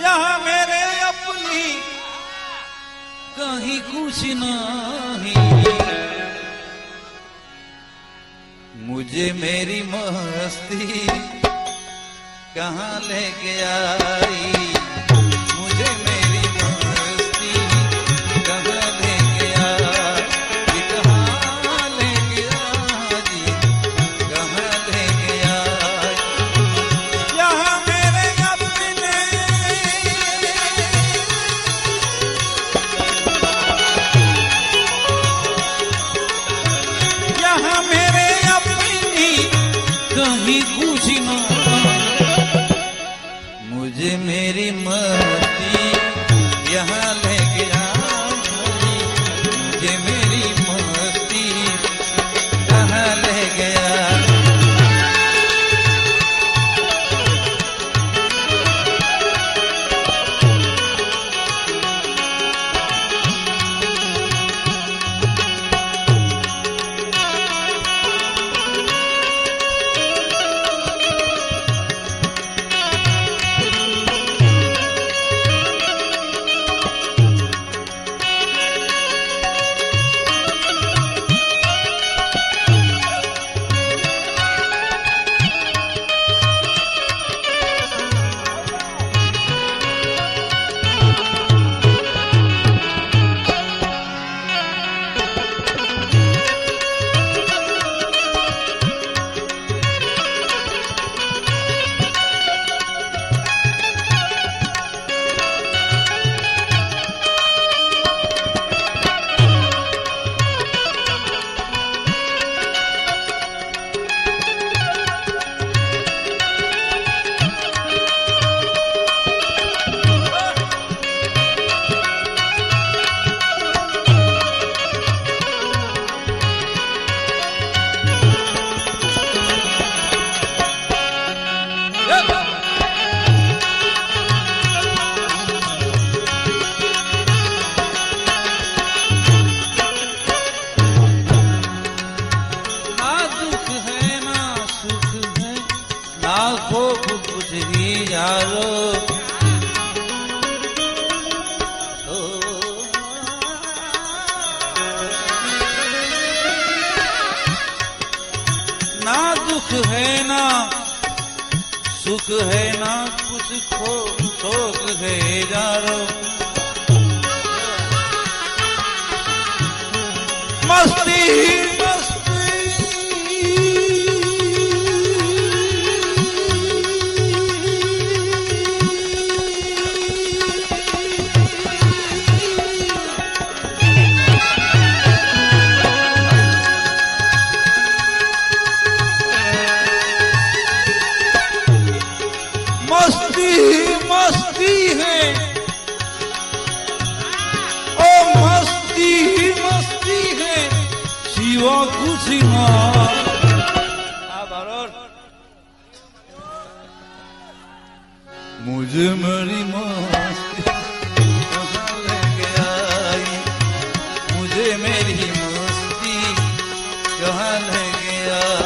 यह मेरे अपनी कहीं कुछ नहीं। मुझे मेरी मस्ती कहाँ लेके आई? करे ना कुछ खो शोक है यारो मस्ती झुमरी मस्ती लग आई मुझे मेरी मस्ती कहाँ लग आई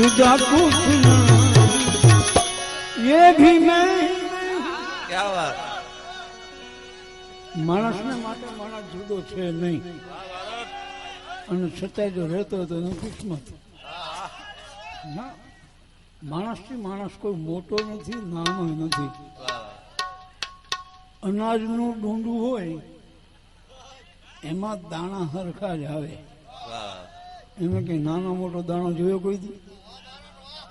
जुदा कुछ न ये भी मैं क्या बात માણસને માટે માણસ જુદો છે નહીં અને છતાંય જો રહેતો હોય તો એનું કિસ્મત ના માણસથી માણસ કોઈ મોટો નથી નાનો નથી વાહ અનાજનું ડુંડું હોય એમાં દાણા હરખા જ આવે વાહ એમાં કઈ નાનો મોટો દાણો જોયો કોઈ દી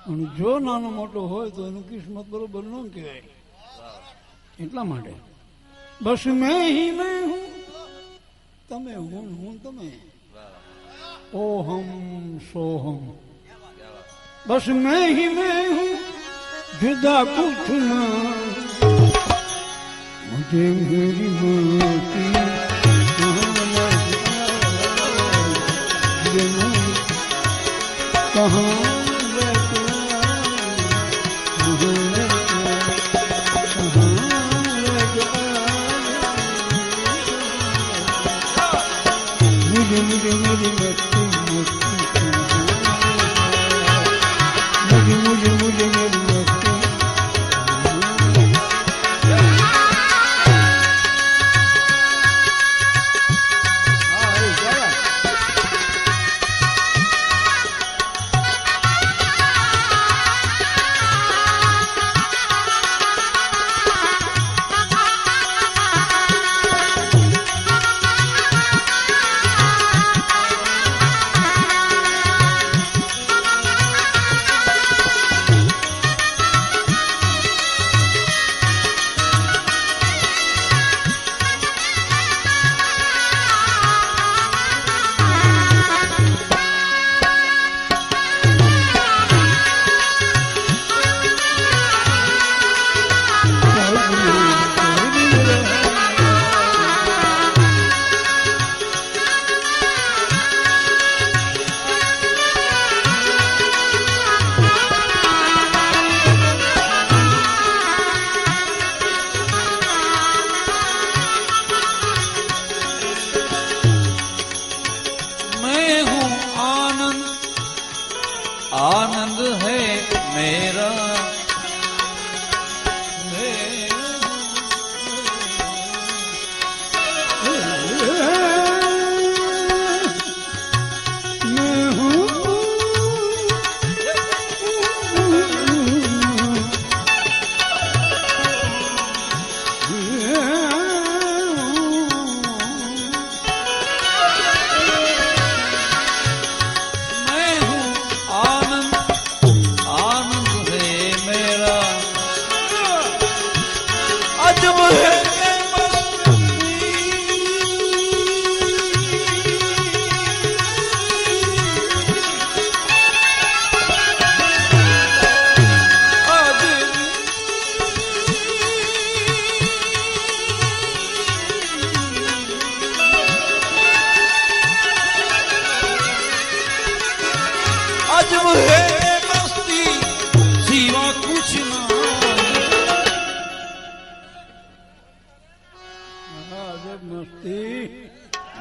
અને જો નાનો મોટો હોય તો એનું કિસ્મત બરોબર ન કહેવાય. એટલા માટે. બસ મેં હું તમે હું હું તમે. ઓહમ સોહમ. બસ મેં હી મેં હું. જુદા કુછ મુજે મેરી માં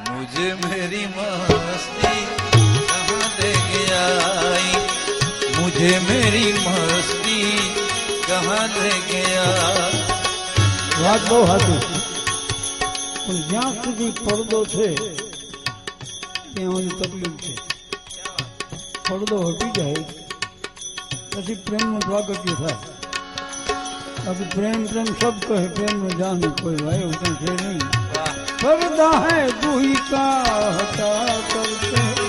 मुझे मेरी मस्ती कहाँ ले गया आई मुझे मेरी मस्ती कहाँ ले गया વાત બહુ સાચી પણ જ્યાં સુધી પડદો છે ત્યાં સુધી તકલીફ છે પડદો હટી જાય પછી પ્રેમનું પ્રાગટ્ય થાય अब प्रेम प्रेम सब कहे प्रेम में जान कोई भाई उतना से नहीं पर्दा है दूही का हटा करते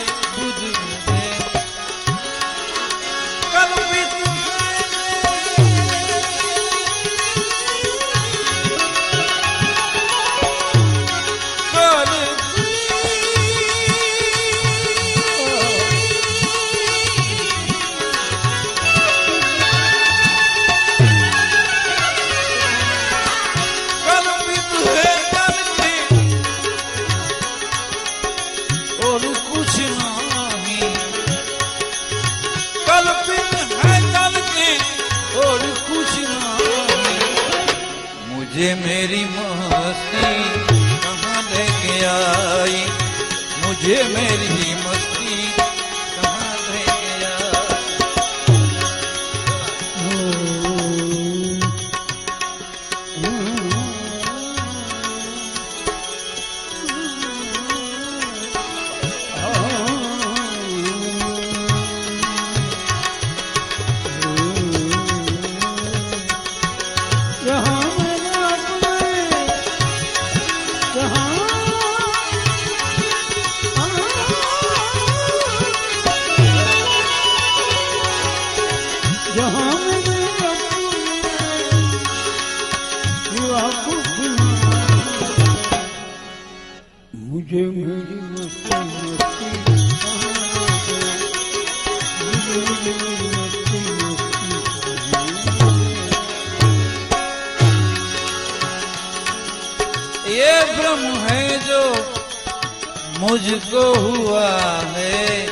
ये मेरी मस्ती कहाँ लेके आई मुझे मेरी ये भ्रम है जो मुझको हुआ है।